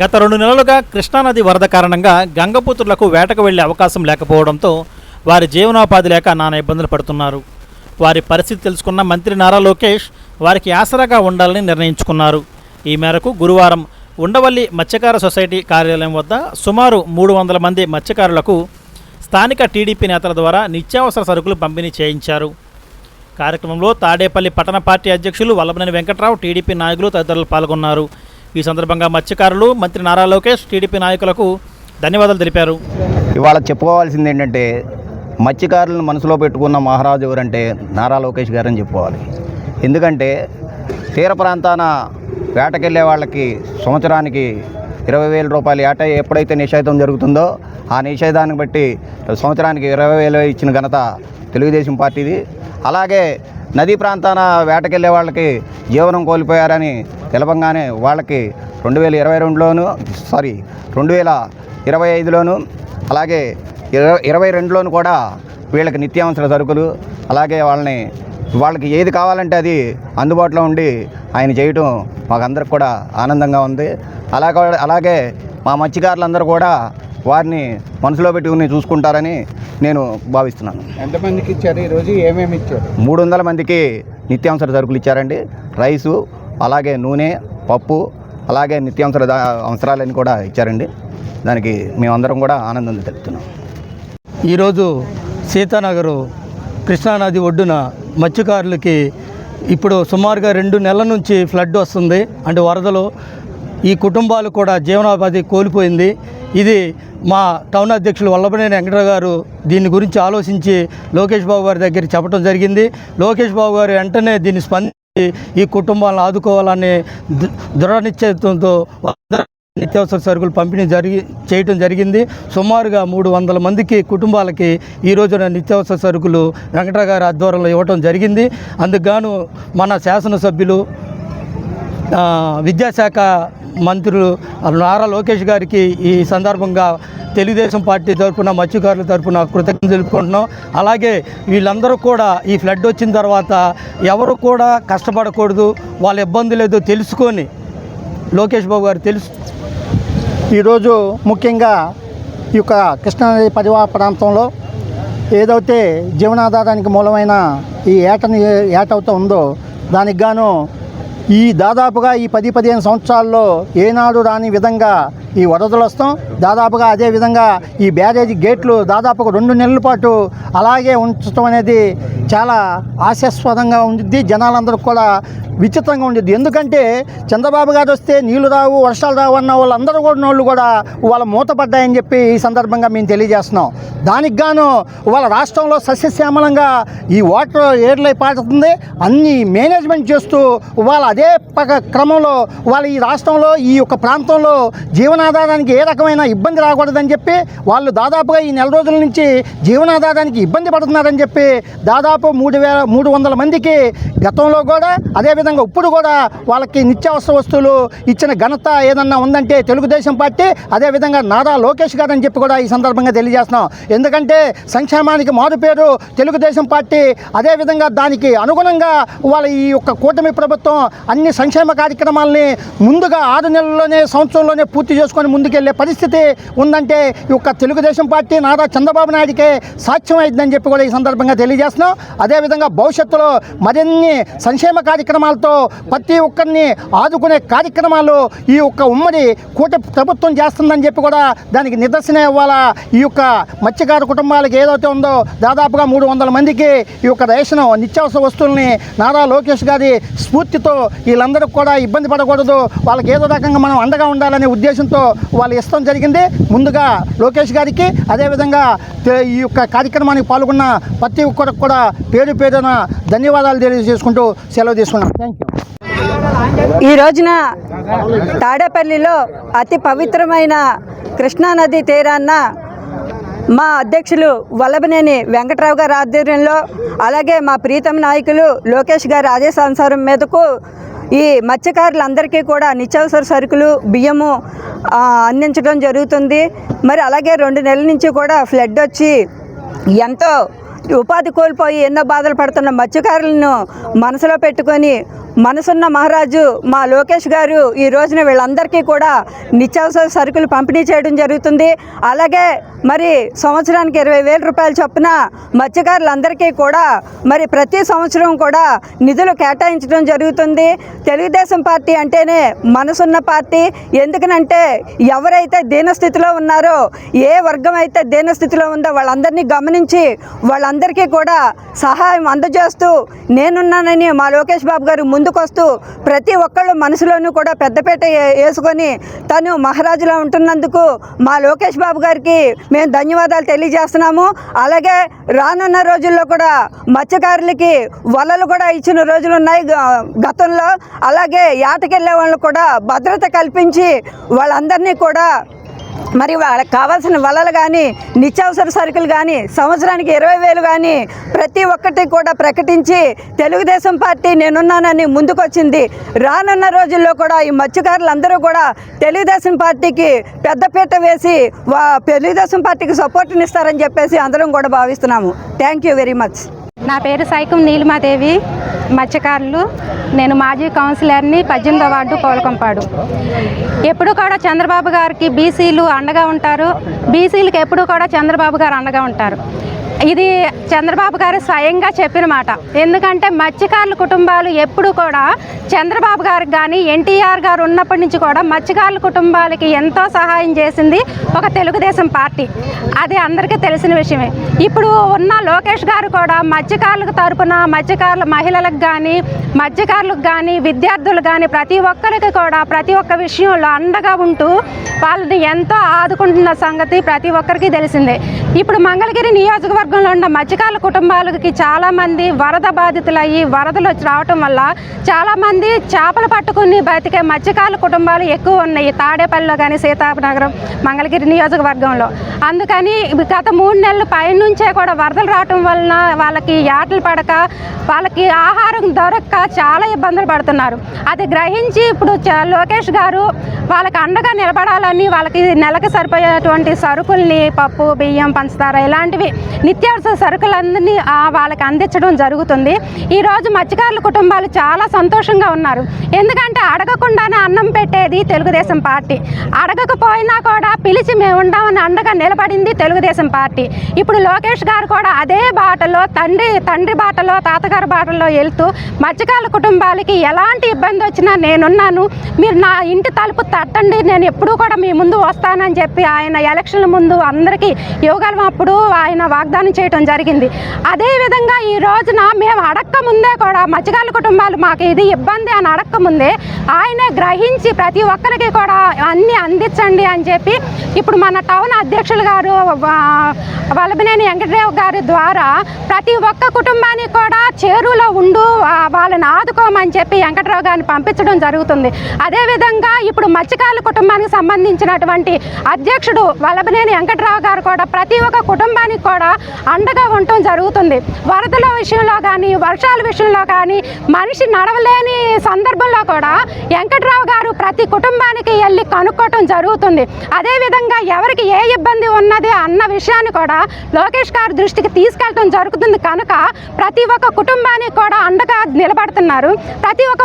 గత రెండు నెలలుగా కృష్ణానది వరద కారణంగా గంగపుత్రులకు వేటకు వెళ్ళే అవకాశం లేకపోవడంతో వారి జీవనోపాధి లేక నానా ఇబ్బందులు పడుతున్నారు. వారి పరిస్థితి తెలుసుకున్న మంత్రి నారా లోకేష్ వారికి ఆసరాగా ఉండాలని నిర్ణయించుకున్నారు. ఈ మేరకు గురువారం ఉండవల్లి మత్స్యకార సొసైటీ కార్యాలయం వద్ద సుమారు మూడు వందల మంది మత్స్యకారులకు స్థానిక టీడీపీ నేతల ద్వారా నిత్యావసర సరుకులు పంపిణీ చేయించారు. కార్యక్రమంలో తాడేపల్లి పట్టణ పార్టీ అధ్యక్షులు వల్లభనేని వెంకట్రావు టీడీపీ నాయకులు తదితరులు పాల్గొన్నారు. ఈ సందర్భంగా మత్స్యకారులు మంత్రి నారా లోకేష్ టీడీపీ నాయకులకు ధన్యవాదాలు తెలిపారు. ఇవాళ చెప్పుకోవాల్సింది ఏంటంటే మత్స్యకారులను మనసులో పెట్టుకున్న మహారాజు ఎవరంటే నారా లోకేష్ గారని చెప్పుకోవాలి. ఎందుకంటే తీర ప్రాంతాన వేటకెళ్ళే వాళ్ళకి సంవత్సరానికి ఇరవై వేల రూపాయలు ఏట ఎప్పుడైతే నిషేధం జరుగుతుందో ఆ నిషేధాన్ని బట్టి సంవత్సరానికి ఇరవై వేలు ఇచ్చిన ఘనత తెలుగుదేశం పార్టీది. అలాగే నదీ ప్రాంతాన వేటకెళ్ళే వాళ్ళకి జీవనం కోల్పోయారని తెలపంగానే వాళ్ళకి రెండు వేల ఇరవై రెండులోను సారీ రెండు వేల ఇరవై ఐదులోను అలాగే ఇరవై ఇరవై రెండులోను కూడా వీళ్ళకి నిత్యావసర సరుకులు అలాగే వాళ్ళని వాళ్ళకి ఏది కావాలంటే అది అందుబాటులో ఉండి ఆయన చేయటం మాకందరికి కూడా ఆనందంగా ఉంది. అలాగే అలాగే మా మత్స్యకారులందరూ కూడా వారిని మనసులో పెట్టుకుని చూసుకుంటారని నేను భావిస్తున్నాను. ఎంతమందికి ఇచ్చారు? ఈరోజు ఏమేమి ఇచ్చారు? మూడు వందల మందికి నిత్యావసర సరుకులు ఇచ్చారండి. రైసు అలాగే నూనె పప్పు అలాగే నిత్యావసర దా- అవసరాలన్నీ కూడా ఇచ్చారండి. దానికి మేమందరం కూడా ఆనందం తెలుపుతున్నాం. ఈరోజు సీతానగరు కృష్ణానది ఒడ్డున మత్స్యకారులకి ఇప్పుడు సుమారుగా రెండు నెలల నుంచి ఫ్లడ్ వస్తుంది. అంటే వరదలు ఈ కుటుంబాలు కూడా జీవనోపాధి కోల్పోయింది. ఇది మా టౌన్ అధ్యక్షులు వల్లభనేని వెంకటరావు గారు దీని గురించి ఆలోచించి లోకేష్ బాబు గారి దగ్గర చెప్పడం జరిగింది. లోకేష్ బాబు గారు వెంటనే దీన్ని స్పందించి ఈ కుటుంబాలను ఆదుకోవాలనే దృఢ నిశ్చయంతో నిత్యావసర సరుకులు పంపిణీ జరిగి చేయటం జరిగింది. సుమారుగా మూడు వందల మందికి కుటుంబాలకి ఈ రోజున నిత్యావసర సరుకులు వెంకటరావు గారి ఆధ్వర్యంలో ఇవ్వటం జరిగింది. అందుకు గాను మన శాసనసభ్యులు విద్యాశాఖ మంత్రులు నారా లోకేష్ గారికి ఈ సందర్భంగా తెలుగుదేశం పార్టీ తరఫున మత్స్యకారుల తరఫున కృతజ్ఞతలు తెలుపుకుంటున్నాం. అలాగే వీళ్ళందరూ కూడా ఈ ఫ్లడ్ వచ్చిన తర్వాత ఎవరు కూడా కష్టపడకూడదు వాళ్ళ ఇబ్బందులు ఏదో తెలుసుకొని లోకేష్ బాబు గారు తెలుసు ఈరోజు ముఖ్యంగా ఈ యొక్క కృష్ణానది పరివాహ ప్రాంతంలో ఏదైతే జీవనాధారానికి మూలమైన ఈ ఏటని ఏటవుతూ ఉందో దానికి గాను ఈ దాదాపుగా ఈ పది పదిహేను సంవత్సరాల్లో ఏనాడు రాని విధంగా ఈ వరదలు వస్తాం. దాదాపుగా అదే విధంగా ఈ బ్యారేజీ గేట్లు దాదాపు రెండు నెలల పాటు అలాగే ఉంచడం అనేది చాలా ఆశాస్పదంగా ఉంది జనాలందరికీ కూడా విచిత్రంగా ఉండేది. ఎందుకంటే చంద్రబాబు గారు వస్తే నీళ్ళు రావు వర్షాలు రావు అన్న వాళ్ళందరూ కూడా నోళ్ళు కూడా వాళ్ళ మూతపడ్డాయని చెప్పి ఈ సందర్భంగా మేము తెలియజేస్తున్నాం. దానికి గాను వాళ్ళ రాష్ట్రంలో సస్యశ్యామలంగా ఈ వాటర్ ఏర్లై పారుతుంది. అన్ని మేనేజ్మెంట్ చేస్తూ వాళ్ళ అదే పక క్రమంలో వాళ్ళ ఈ రాష్ట్రంలో ఈ యొక్క ప్రాంతంలో జీవనాధారానికి ఏ రకమైన ఇబ్బంది రాకూడదని చెప్పి వాళ్ళు దాదాపుగా ఈ నెల రోజుల నుంచి జీవనాధారానికి ఇబ్బంది పడుతున్నారని చెప్పి దాదాపు మూడు వేల మూడు వందల మందికి గతంలో కూడా అదేవిధంగా ఇప్పుడు కూడా వాళ్ళకి నిత్యావసర వస్తువులు ఇచ్చిన ఘనత ఏదన్నా ఉందంటే తెలుగుదేశం పార్టీ అదేవిధంగా నారా లోకేష్ గారు అని చెప్పి కూడా ఈ సందర్భంగా తెలియజేస్తున్నాం. ఎందుకంటే సంక్షేమానికి మారు పేరు తెలుగుదేశం పార్టీ అదేవిధంగా దానికి అనుగుణంగా వాళ్ళ ఈ యొక్క కూటమి ప్రభుత్వం అన్ని సంక్షేమ కార్యక్రమాలని ముందుగా ఆరు నెలల్లోనే సంవత్సరంలోనే పూర్తి చేసుకొని ముందుకెళ్ళే పరిస్థితి ఉందంటే ఈ యొక్క తెలుగుదేశం పార్టీ నారా చంద్రబాబు నాయుడికే సాక్ష్యం అయిందని చెప్పి కూడా ఈ సందర్భంగా తెలియజేస్తున్నాం. అదేవిధంగా భవిష్యత్తులో మరిన్ని సంక్షేమ కార్యక్రమాలు కార్యక్రమాలతో ప్రతి ఒక్కరిని ఆదుకునే కార్యక్రమాలు ఈ యొక్క ఉమ్మడి కూట ప్రభుత్వం చేస్తుందని చెప్పి కూడా దానికి నిదర్శనం ఇవ్వాలా? ఈ యొక్క మత్స్యకారు కుటుంబాలకు ఏదైతే ఉందో దాదాపుగా మూడు వందల మందికి ఈ యొక్క రేషన్ నిత్యావసర వస్తువుల్ని నారా లోకేష్ గారి స్ఫూర్తితో వీళ్ళందరికీ కూడా ఇబ్బంది పడకూడదు. వాళ్ళకి ఏదో రకంగా మనం అండగా ఉండాలనే ఉద్దేశంతో వాళ్ళు ఇష్టం జరిగింది. ముందుగా లోకేష్ గారికి అదేవిధంగా ఈ యొక్క కార్యక్రమానికి పాల్గొన్న ప్రతి ఒక్కరికి కూడా పేరు పేరున ధన్యవాదాలు తెలియజేసుకుంటూ సెలవు తీసుకున్నాం. థ్యాంక్ యూ ఈ రోజున తాడేపల్లిలో అతి పవిత్రమైన కృష్ణానది తీరాన్న మా అధ్యక్షులు వల్లభనేని వెంకట్రావు గారి ఆధ్వర్యంలో అలాగే మా ప్రీతం నాయకులు లోకేష్ గారి ఆదేశానుసారం మీదకు ఈ మత్స్యకారులందరికీ కూడా నిత్యావసర సరుకులు బియ్యము అందించడం జరుగుతుంది. మరి అలాగే రెండు నెలల నుంచి కూడా ఫ్లడ్ వచ్చి ఎంతో ఉపాధి కోల్పోయి ఎన్నో బాధలు పడుతున్న మత్స్యకారులను మనసులో పెట్టుకొని మనసున్న మహారాజు మా లోకేష్ గారు ఈ రోజున వీళ్ళందరికీ కూడా నిత్యావసర సరుకులు పంపిణీ చేయడం జరుగుతుంది. అలాగే మరి సంవత్సరానికి ఇరవై వేల రూపాయలు చొప్పున మత్స్యకారులందరికీ కూడా మరి ప్రతి సంవత్సరం కూడా నిధులు కేటాయించడం జరుగుతుంది. తెలుగుదేశం పార్టీ అంటేనే మనసున్న పార్టీ. ఎందుకనంటే ఎవరైతే దీనస్థితిలో ఉన్నారో ఏ వర్గం అయితే దీనస్థితిలో ఉందో వాళ్ళందరినీ గమనించి వాళ్ళందరికీ కూడా సహాయం అందజేస్తూ నేనున్నానని మా లోకేష్ బాబు గారు ముందు ముందుకొస్తూ ప్రతి ఒక్కళ్ళు మనసులోనూ కూడా పెద్దపేట వేసుకొని తను మహారాజులా ఉంటున్నందుకు మా లోకేష్ బాబు గారికి మేము ధన్యవాదాలు తెలియజేస్తున్నాము. అలాగే రానున్న రోజుల్లో కూడా మత్స్యకారులకి వలలు కూడా ఇచ్చిన రోజులు ఉన్నాయి గతంలో. అలాగే యాటకెళ్ళే వాళ్ళు కూడా భద్రత కల్పించి వాళ్ళందరినీ కూడా మరి వాళ్ళకి కావాల్సిన వలలు కానీ నిత్యావసర సరుకులు కానీ సంవత్సరానికి ఇరవై వేలు కానీ ప్రతి ఒక్కటి కూడా ప్రకటించి తెలుగుదేశం పార్టీ నేనున్నానని ముందుకొచ్చింది. రానున్న రోజుల్లో కూడా ఈ మత్స్యకారులందరూ కూడా తెలుగుదేశం పార్టీకి పెద్దపీట వేసి వా తెలుగుదేశం పార్టీకి సపోర్ట్నిస్తారని చెప్పేసి అందరం కూడా భావిస్తున్నాము. థ్యాంక్ యూ వెరీ మచ్ నా పేరు సైకం నీలిమాదేవి మత్స్యకారులు. నేను మాజీ కౌన్సిలర్ని పద్దెనిమిదో వార్డు కోలకంపాడు ఎప్పుడు కూడా చంద్రబాబు గారికి బీసీలు అండగా ఉంటారు. బీసీలకు ఎప్పుడు కూడా చంద్రబాబు గారు అండగా ఉంటారు. ఇది చంద్రబాబు గారు స్వయంగా చెప్పిన మాట. ఎందుకంటే మత్స్యకారుల కుటుంబాలు ఎప్పుడు కూడా చంద్రబాబు గారికి కానీ ఎన్టీఆర్ గారు ఉన్నప్పటి నుంచి కూడా మత్స్యకారుల కుటుంబాలకి ఎంతో సహాయం చేసింది ఒక తెలుగుదేశం పార్టీ. అది అందరికీ తెలిసిన విషయమే. ఇప్పుడు ఉన్న లోకేష్ గారు కూడా మత్స్యకారులకు తరపున మత్స్యకారుల మహిళలకు కానీ మత్స్యకారులకు కానీ విద్యార్థులు కానీ ప్రతి ఒక్కరికి కూడా ప్రతి ఒక్క విషయంలో అండగా ఉంటూ వాళ్ళని ఎంతో ఆదుకుంటున్న సంగతి ప్రతి ఒక్కరికి తెలిసిందే. ఇప్పుడు మంగళగిరి నియోజకవర్గంలో ఉన్న మత్స్యకారుల కుటుంబాలకి చాలామంది వరద బాధితులయ్యి వరదలు వచ్చి రావటం వల్ల చాలామంది చేపలు పట్టుకుని బతికే మత్స్యకారుల కుటుంబాలు ఎక్కువ ఉన్నాయి. తాడేపల్లిలో కానీ సీతానగరం మంగళగిరి నియోజకవర్గంలో. అందుకని గత మూడు నెలల పైనుంచే కూడా వరదలు రావటం వలన వాళ్ళకి ఆటలు పడక వాళ్ళకి ఆహారం దొరక్క చాలా ఇబ్బందులు పడుతున్నారు. అది గ్రహించి ఇప్పుడు చ- లోకేష్ గారు వాళ్ళకి అండగా నిలబడాలని వాళ్ళకి నెలకు సరిపోయేటువంటి సరుకుల్ని పప్పు బియ్యం పంచదార ఇలాంటివి నిత్యావసర సరుకులన్నీ వాళ్ళకి అందించడం జరుగుతుంది. ఈరోజు మత్స్యకారుల కుటుంబాలు చాలా సంతోషంగా ఉన్నారు. ఎందుకంటే అడగకుండానే అన్నం పెట్టేది తెలుగుదేశం పార్టీ. అడగకపోయినా కూడా పిలిచి మేము ఉండామని అండగా నిలబడింది తెలుగుదేశం పార్టీ. ఇప్పుడు లోకేష్ గారు కూడా అదే బాటలో తండ్రి తండ్రి బాటలో తాతగారి బాటలో వెళ్తూ మధ్యకాల కుటుంబాలకి ఎలాంటి ఇబ్బంది వచ్చినా నేనున్నాను. మీరు నా ఇంటి తలుపు తట్టండి నేను ఎప్పుడూ కూడా మీ ముందు వస్తానని చెప్పి ఆయన ఎలక్షన్ల ముందు అందరికీ యువగలం అప్పుడు ఆయన వాగ్దానం చేయడం జరిగింది. అదేవిధంగా ఈ రోజున మేము అడక్క ముందే కూడా మధ్యకాల కుటుంబాలు మాకు ఇది ఇబ్బంది అని అడక్క ముందే ఆయనే గ్రహించి ప్రతి ఒక్కరికి కూడా అన్నీ అందించండి అని చెప్పి ఇప్పుడు మన టౌన్ అధ్యక్షులు గారు వల్లభనేని వెంకటరావు గారి ద్వారా ప్రతి ఒక్క కుటుంబానికి కూడా చేరులో ఉండు వాళ్ళని ఆదుకోమని చెప్పి వెంకటరావు గారిని పంపించడం జరుగుతుంది. అదేవిధంగా ఇప్పుడు మత్స్యకారుల కుటుంబానికి సంబంధించినటువంటి అధ్యక్షుడు వల్లభనేని వెంకటరావు గారు కూడా ప్రతి ఒక్క కుటుంబానికి కూడా అండగా ఉండటం జరుగుతుంది. వరదల విషయంలో కానీ వర్షాల విషయంలో కానీ మనిషి నడవలేని సందర్భంలో కూడా వెంకటరావు గారు ప్రతి కుటుంబానికి వెళ్ళి కనుక్కోవటం జరుగుతుంది. అదేవిధంగా ఎవరికి ఏ ఇబ్బంది ఉన్నది అన్న విషయాన్ని కూడా లోకేష్ గారి దృష్టికి తీసుకెళ్ళటం జరుగుతుంది కనుక ప్రతి ఒక్క కుటుంబానికి కూడా అండగా నిలబడుతున్నారు. ప్రతి ఒక్క